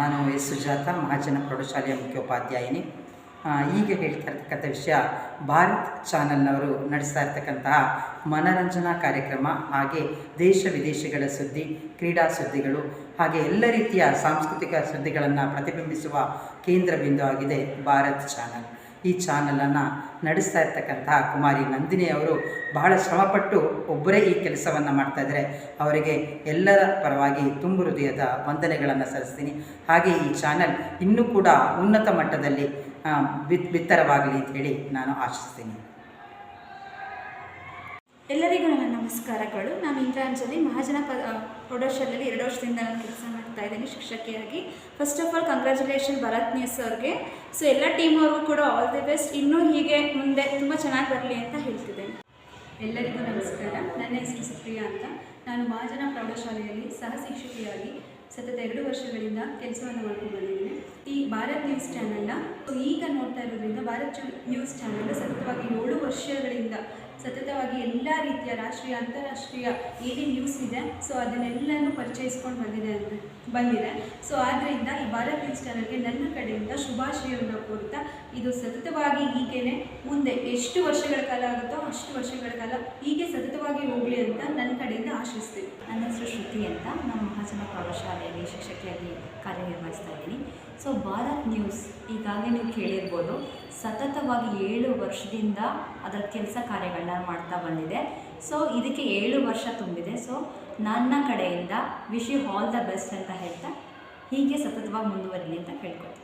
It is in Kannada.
ನಾನು ಎಸ್ ಸುಜಾತ ಮಹಾಜನ ಪ್ರೌಢಶಾಲೆಯ ಮುಖ್ಯೋಪಾಧ್ಯಾಯಿನಿ. ಈಗ ಹೇಳ್ತಾ ಇರ್ತಕ್ಕಂಥ ವಿಷಯ ಭಾರತ್ ಚಾನಲ್ನವರು ನಡೆಸ್ತಾ ಇರ್ತಕ್ಕಂತಹ ಮನರಂಜನಾ ಕಾರ್ಯಕ್ರಮ, ಹಾಗೆ ದೇಶ ವಿದೇಶಗಳ ಸುದ್ದಿ, ಕ್ರೀಡಾ ಸುದ್ದಿಗಳು, ಹಾಗೆ ಎಲ್ಲ ರೀತಿಯ ಸಾಂಸ್ಕೃತಿಕ ಸುದ್ದಿಗಳನ್ನು ಪ್ರತಿಬಿಂಬಿಸುವ ಕೇಂದ್ರ ಬಿಂದು ಆಗಿದೆ ಭಾರತ್ ಚಾನಲ್. ಈ ಚಾನಲನ್ನು ನಡೆಸ್ತಾ ಇರ್ತಕ್ಕಂತಹ ಕುಮಾರಿ ನಂದಿನಿ ಅವರು ಬಹಳ ಶ್ರಮಪಟ್ಟು ಒಬ್ಬರೇ ಈ ಕೆಲಸವನ್ನು ಮಾಡ್ತಾ ಇದ್ದಾರೆ. ಅವರಿಗೆ ಎಲ್ಲರ ಪರವಾಗಿ ತುಂಬು ಹೃದಯದ ವಂದನೆಗಳನ್ನು ಸಲ್ಲಿಸ್ತೀನಿ. ಹಾಗೆ ಈ ಚಾನಲ್ ಇನ್ನೂ ಕೂಡ ಉನ್ನತ ಮಟ್ಟದಲ್ಲಿ ಬಿತ್ ಬಿತ್ತರವಾಗಲಿ ಹೇಳಿ ನಾನು ಆಶಿಸ್ತೀನಿ. ಎಲ್ಲರಿಗೂ ನನ್ನ ನಮಸ್ಕಾರಗಳು. ನಾನು ಇಂದ್ರಾಂಜಲಿ ಮಹಾಜನ ಪ ಎರಡು ವರ್ಷದಿಂದ ನಾನು ಮಾಡ್ತಾ ಇದ್ದೀನಿ ಶಿಕ್ಷಕಿಯಾಗಿ. First of all congratulation Bharat news ಅವ್ರಿಗೆ. ಸೊ ಎಲ್ಲ ಟೀಮ್ ಅವ್ರಿಗೂ ಕೂಡ ಆಲ್ ದಿ ಬೆಸ್ಟ್ ಇನ್ನೂ ಹೀಗೆ ಮುಂದೆ ತುಂಬ ಚೆನ್ನಾಗಿ ಬರಲಿ ಅಂತ ಹೇಳ್ತಿದ್ದೇನೆ. ಎಲ್ಲರಿಗೂ ನಮಸ್ಕಾರ. ನನ್ನ ಹೆಸರು ಸುಪ್ರಿಯಾ ಅಂತ. ನಾನು ಮಹಾಜನ ಪ್ರೌಢಶಾಲೆಯಲ್ಲಿ ಸಹ ಶಿಕ್ಷಕಿಯಾಗಿ ಸತತ ಎರಡು ವರ್ಷಗಳಿಂದ ಕೆಲಸವನ್ನು ಮಾಡ್ಕೊಂಡು ಬಂದಿದ್ದೇನೆ. ಈ ಭಾರತ್ ನ್ಯೂಸ್ ಚಾನಲ್ನ, ಈಗ ನೋಡ್ತಾ ಇರೋದ್ರಿಂದ ಭಾರತ್ ನ್ಯೂಸ್ ಚಾನಲ್ ಸತತವಾಗಿ ಏಳು ವರ್ಷಗಳಿಂದ ಸತತವಾಗಿ ಎಲ್ಲ ರೀತಿಯ ರಾಷ್ಟ್ರೀಯ, ಅಂತಾರಾಷ್ಟ್ರೀಯ ಏನೇನು ನ್ಯೂಸ್ ಇದೆ ಸೊ ಅದನ್ನೆಲ್ಲನೂ ಪರಿಚಯಿಸ್ಕೊಂಡು ಬಂದಿದೆ ಅಂದರೆ ಬಂದಿದೆ. ಸೊ ಆದ್ದರಿಂದ ಈ ಭಾರತ್ ನ್ಯೂಸ್ ಚಾನಲ್ಗೆ ನನ್ನ ಕಡೆಯಿಂದ ಶುಭಾಶಯವನ್ನು ಕೋರುತ್ತಾ, ಇದು ಸತತವಾಗಿ ಹೀಗೇನೆ ಮುಂದೆ ಎಷ್ಟು ವರ್ಷಗಳ ಕಾಲ ಆಗುತ್ತೋ ಅಷ್ಟು ವರ್ಷಗಳ ಕಾಲ ಹೀಗೆ ಸತತವಾಗಿ ಹೋಗಲಿ ಅಂತ ನನ್ನ ಕಡೆಯಿಂದ ಆಶಿಸ್ತೀನಿ. ನನ್ನ ಹೆಸರು ಶ್ರುತಿ ಅಂತ. ನಮ್ಮ ಮಹಾಜನ ಪ್ರೌಢಶಾಲೆಯಲ್ಲಿ ಶಿಕ್ಷಕಿಯಾಗಿ ಕಾರ್ಯನಿರ್ವಹಿಸ್ತಾ ಇದ್ದೀನಿ. ಸೊ ಭಾರತ್ ನ್ಯೂಸ್ ಈಗಾಗಲೇ ನೀವು ಕೇಳಿರ್ಬೋದು, ಸತತವಾಗಿ ಏಳು ವರ್ಷದಿಂದ ಅದರ ಕೆಲಸ ಕಾರ್ಯಗಳನ್ನ ಮಾಡ್ತಾ ಬಂದಿದೆ. ಸೊ ಇದಕ್ಕೆ ಏಳು ವರ್ಷ ತುಂಬಿದೆ. ಸೊ ನನ್ನ ಕಡೆಯಿಂದ wish you all the best ಅಂತ ಹೇಳ್ತಾ ಹೀಗೆ ಸತತವಾಗಿ ಮುಂದುವರಿಲಿ ಅಂತ ಕೇಳ್ಕೊತೀನಿ.